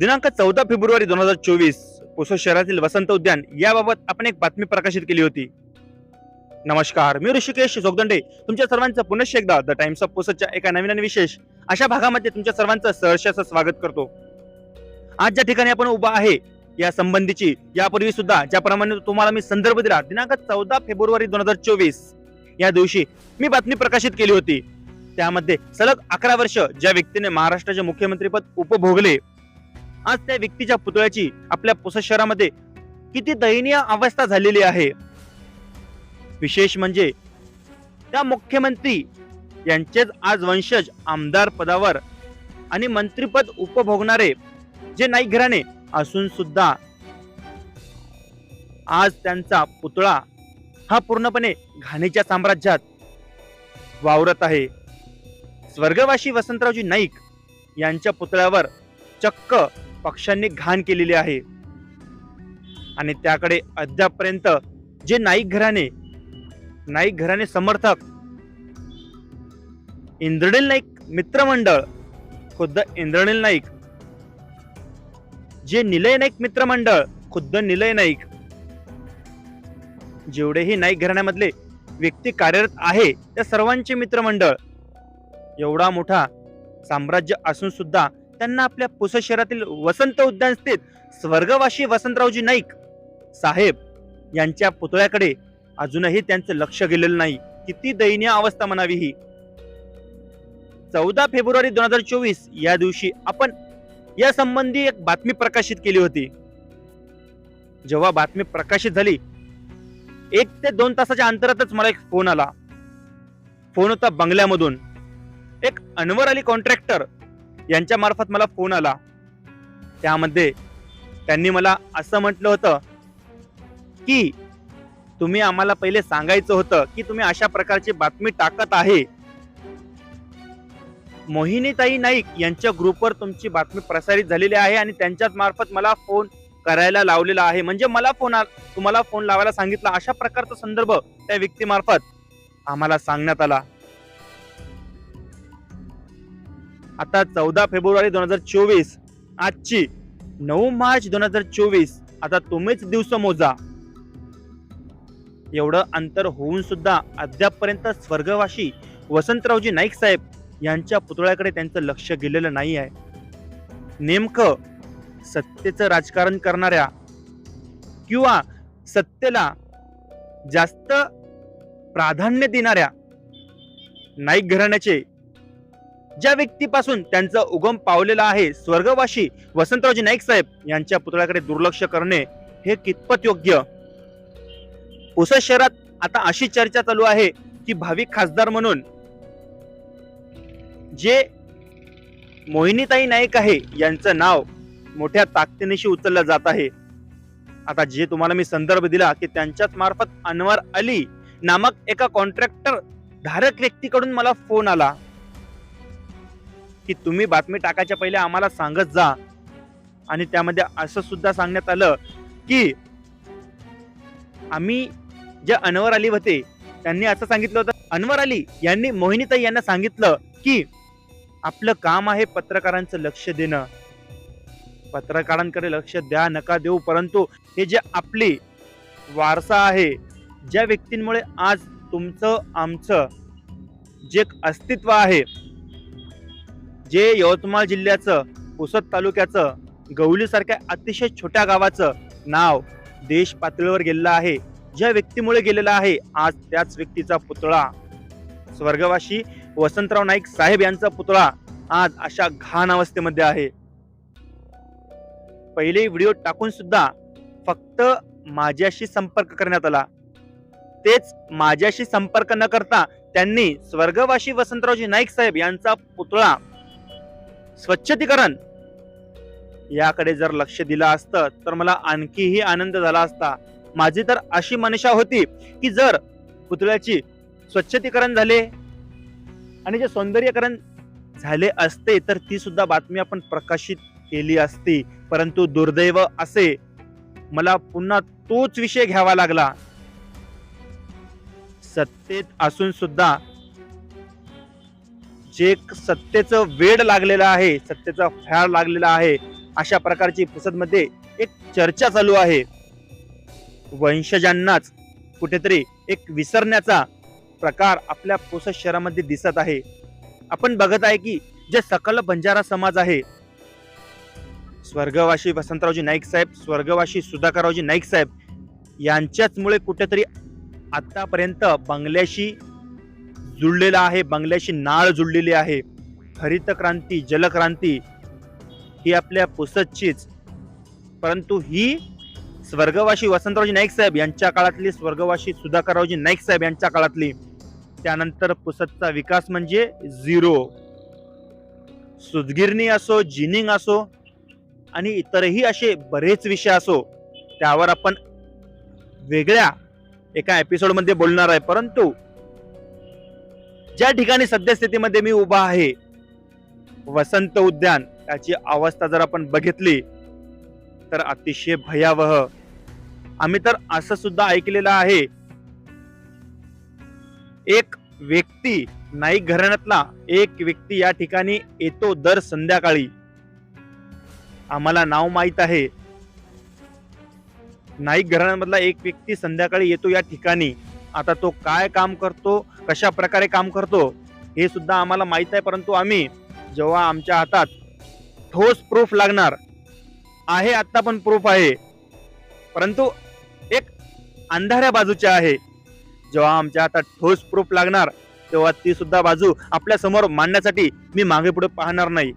दिनांक चौदा फेब्रुवारी दोन हजार चोवीस पुसो शहरातील वसंत उद्यान याबाबत आपण एक बातमी प्रकाशित केली होती. नमस्कार मी ऋषिकेश जोगदंडे. तुमच्या सर्वांचं पुनश्च एकदा द टाइम्स ऑफ पुसच्या एका नवीन आणि विशेष अशा भागामध्ये तुमच्या सर्वांचं सहर्ष स्वागत करतो. आज ज्या ठिकाणी आपण उभा आहे या संबंधीची यापूर्वी सुद्धा ज्याप्रमाणे तुम्हाला मी संदर्भ दिला दिनांक चौदा फेब्रुवारी दोन हजार चोवीस या दिवशी मी बातमी प्रकाशित केली होती. त्यामध्ये सलग अकरा वर्ष ज्या व्यक्तीने महाराष्ट्राचे मुख्यमंत्रीपद उपभोगले आज त्या व्यक्तीच्या पुतळ्याची आपल्या पुसद शहरामध्ये किती दयनीय अवस्था झालेली आहे. विशेष म्हणजे त्या मुख्यमंत्री यांचेच आज वंशज आमदार पदावर आणि मंत्रीपद उपभोगणारे जे नाईक घराणे असून सुद्धा आज त्यांचा पुतळा हा पूर्णपणे घाणीच्या साम्राज्यात वावरत आहे. स्वर्गवासी वसंतरावजी नाईक यांच्या पुतळ्यावर चक्क पक्षांनी घाण केलेली आहे. आणि त्याकडे अद्यापपर्यंत जे नाईक घराणे नाईक घराणे समर्थक इंद्रनील नाईक मित्रमंडळ खुद्द इंद्रनील नाईक जे निलय नाईक मित्रमंडळ खुद्द निलय नाईक जेवढेही नाईक घराण्यामधले व्यक्ती कार्यरत आहे त्या सर्वांचे मित्रमंडळ एवढा मोठा साम्राज्य असून सुद्धा त्यांना आपल्या पुसद शहरातील वसंत उद्यान स्थित स्वर्गवासी वसंतरावजी नाईक साहेब यांच्या पुतळ्याकडे अजूनही त्यांचं लक्ष गेलेलं नाही. किती दयनीय अवस्था म्हणावी ही. चौदा फेब्रुवारी दोन हजार चोवीस या दिवशी आपण या संबंधी एक बातमी प्रकाशित केली होती. जेव्हा बातमी प्रकाशित झाली एक ते दोन तासाच्या अंतरातच मला एक फोन आला. फोन होता बंगल्यामधून. एक अनवर अली कॉन्ट्रॅक्टर यांच्या मार्फत मला फोन आला. त्यामध्ये त्यांनी मला असं म्हटलं होतं की तुम्ही आम्हाला पहिले सांगायचं होतं की तुम्ही अशा प्रकारची बातमी टाकत आहे. मोहिनीताई नाईक यांच्या ग्रुपवर तुमची बातमी प्रसारित झालेली आहे आणि त्यांच्याच मार्फत मला फोन करायला लावलेला आहे. म्हणजे मला फोन तुम्हाला फोन लावायला सांगितला. अशा प्रकारचा संदर्भ त्या व्यक्तीमार्फत आम्हाला सांगण्यात आला. आता चौदा फेब्रुवारी दोन हजार चोवीस. आजची नऊ मार्च दोन हजार चोवीस. आता तुम्हीच दिवस मोजा. एवढं अंतर होऊन सुद्धा अद्यापपर्यंत स्वर्गवासी वसंतरावजी नाईक साहेब यांच्या पुतळ्याकडे त्यांचं लक्ष गेलेलं नाही आहे. नेमकं सत्तेचं राजकारण करणाऱ्या किंवा सत्तेला जास्त प्राधान्य देणाऱ्या नाईक घराण्याचे ज्या व्यक्तीपासून त्यांचा उगम पावलेला आहे स्वर्गवासी वसंतरावजी नाईक साहेब यांच्या पुतळ्याकडे दुर्लक्ष करणे हे कितपत योग्य? पुसद शहरात आता अशी चर्चा चालू आहे की भावी खासदार म्हणून जे मोहिनीताई नाईक आहे यांचं नाव मोठ्या ताकदीनिशी उचललं जात आहे. आता जे तुम्हाला मी संदर्भ दिला की त्यांच्याच मार्फत अनवर अली नामक एका कॉन्ट्रॅक्टर धारक व्यक्तीकडून मला फोन आला. की तुम्ही बातमी टाकायच्या पहिले आम्हाला सांगत जा. आणि त्यामध्ये असं सुद्धा सांगण्यात आलं की आम्ही जे अनवर अली होते त्यांनी असं सांगितलं होतं. अनवर अली यांनी मोहिनीताई यांना सांगितलं की आपलं काम आहे पत्रकारांचं लक्ष देणं. पत्रकारांकडे लक्ष द्या नका देऊ परंतु हे जे आपली वारसा आहे ज्या व्यक्तींमुळे आज तुमचं आमचं जे अस्तित्व आहे जे यवतमाळ जिल्ह्याचं पुसद तालुक्याचं गवलीसारख्या अतिशय छोट्या गावाचं नाव देश पातळीवर गेलेलं आहे. ज्या व्यक्तीमुळे गेलेला आहे आज त्याच व्यक्तीचा पुतळा. स्वर्गवासी वसंतराव नाईक साहेब यांचा पुतळा आज अशा घाण अवस्थेमध्ये आहे. पहिले व्हिडिओ टाकून सुद्धा फक्त माझ्याशी संपर्क करण्यात आला. तेच माझ्याशी संपर्क न करता त्यांनी स्वर्गवासी वसंतरावजी नाईक साहेब यांचा पुतळा स्वच्छतीकरण. याकडे जर लक्ष दिलं असतं तर मला आणखीही आनंद झाला असता. माझी तर अशी मनशा होती की जर पुतळ्याची स्वच्छतीकरण झाले आणि जे सौंदर्यकरण झाले असते तर ती सुद्धा बातमी आपण प्रकाशित केली असती. परंतु दुर्दैव असे मला पुन्हा तोच विषय घ्यावा लागला. सत्तेत असून सुद्धा जे एक सत्तेचं वेड लागलेलं आहे सत्तेचा फॅड लागलेला आहे अशा प्रकारची पुसदमध्ये एक चर्चा चालू आहे. वंशजांनाच कुठेतरी एक विसरण्याचा प्रकार आपल्या पुसद शहरामध्ये दिसत आहे. आपण बघत आहे की जे सकल बंजारा समाज आहे स्वर्गवासी वसंतरावजी नाईक साहेब स्वर्गवासी सुधाकररावजी नाईक साहेब यांच्याचमुळे कुठेतरी आतापर्यंत बंगल्याशी जुळलेला आहे. बंगल्याशी नाळ जुळलेली आहे. हरित क्रांती जलक्रांती ही आपल्या पुसदचीच परंतु ही स्वर्गवासी वसंतरावजी नाईक साहेब यांच्या काळातली स्वर्गवासी सुधाकररावजी नाईक साहेब यांच्या काळातली. त्यानंतर पुसदचा विकास म्हणजे झिरो. सुदगिरणी असो जिनिंग असो आणि इतरही असे बरेच विषय असो त्यावर आपण वेगळ्या एका एपिसोडमध्ये बोलणार आहे. परंतु ज्या ठिकाणी सद्यस्थितीमध्ये मी उभा आहे वसंत उद्यान त्याची अवस्था जर आपण बघितली तर अतिशय भयावह. आम्ही तर असं सुद्धा ऐकलेलं आहे एक व्यक्ती नाईक घराण्यातला एक व्यक्ती या ठिकाणी येतो दर संध्याकाळी. आम्हाला नाव माहीत आहे. नाईक घराण्यामधला एक व्यक्ती संध्याकाळी येतो या ठिकाणी. आता तो काय काम करतो कशा प्रकारे काम करतो हे सुद्धा आम्हाला माहीत आहे परंतु आम्ही जेव्हा आमच्या हातात ठोस प्रूफ लागणार आहे आत्ता पण प्रूफ आहे. परंतु एक अंधाऱ्या बाजूचे आहे. जेव्हा आमच्या हातात ठोस प्रूफ लागणार तेव्हा ती सुद्धा बाजू आपल्यासमोर मांडण्यासाठी मी मागे पुढे पाहणार नाही.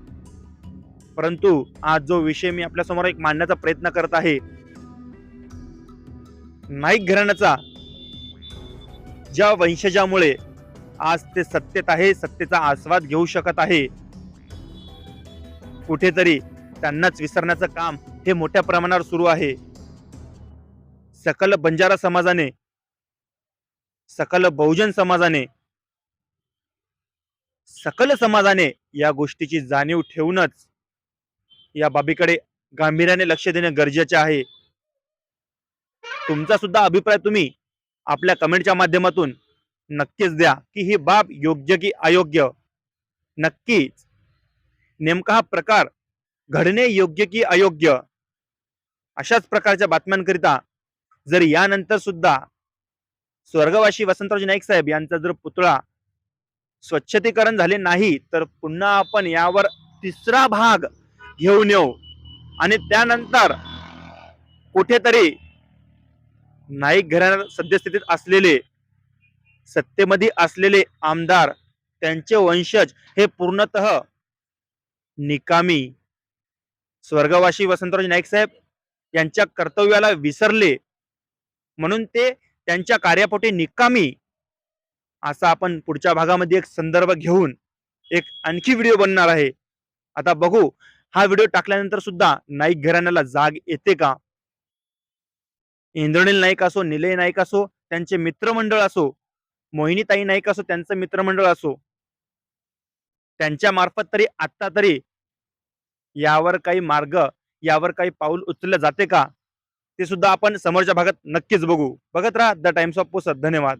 परंतु आज जो विषय मी आपल्यासमोर एक मांडण्याचा प्रयत्न करत आहे नाईक घराण्याचा ज्या वंशजामुळे आज ते सत्तेत आहे सत्तेचा आस्वाद घेऊ शकत आहे. कुठेतरी त्यांनाच विसरण्याचं काम हे मोठ्या प्रमाणावर सुरू आहे. सकल बंजारा समाजाने सकल बहुजन समाजाने सकल समाजाने या गोष्टीची जाणीव ठेवूनच या बाबीकडे गांभीर्याने लक्ष देणे गरजेचे आहे. तुमचा सुद्धा अभिप्राय तुम्ही आपल्या कमेंटच्या माध्यमातून नक्कीच द्या की ही बाब योग्य की अयोग्य? नक्कीच. नेमका हा प्रकार घडणे योग्य की अयोग्य? अशाच प्रकारच्या बातम्यांकरिता जर यानंतर सुद्धा स्वर्गवासी वसंतरावजी नाईक साहेब यांचा जर पुतळा स्वच्छतीकरण झाले नाही तर पुन्हा आपण यावर तिसरा भाग घेऊन येऊ. आणि त्यानंतर कुठेतरी नाईक घराण्यात सद्यस्थितीत असलेले सत्तेमध्ये असलेले आमदार त्यांचे वंशज हे पूर्णतः निकामी. स्वर्गवासी वसंतराव नाईक साहेब यांच्या कर्तव्याला विसरले. म्हणून ते त्यांच्या कार्यापोटी निकामी. असा आपण पुढच्या भागामध्ये एक संदर्भ घेऊन एक आणखी व्हिडिओ बनणार आहे. आता बघू हा व्हिडिओ टाकल्यानंतर सुद्धा नाईक घराण्याला जाग येते का? इंद्रनील नाईक असो निलय नाईक असो त्यांचे मित्रमंडळ असो मोहिनीताई नाईक असो त्यांचं मित्रमंडळ असो त्यांच्या मार्फत तरी आत्ता तरी यावर काही मार्ग यावर काही पाऊल उचललं जाते का? ते सुद्धा आपण समोरच्या भागात नक्कीच बघू. बघत राहा द टाइम्स ऑफ पोसत. धन्यवाद.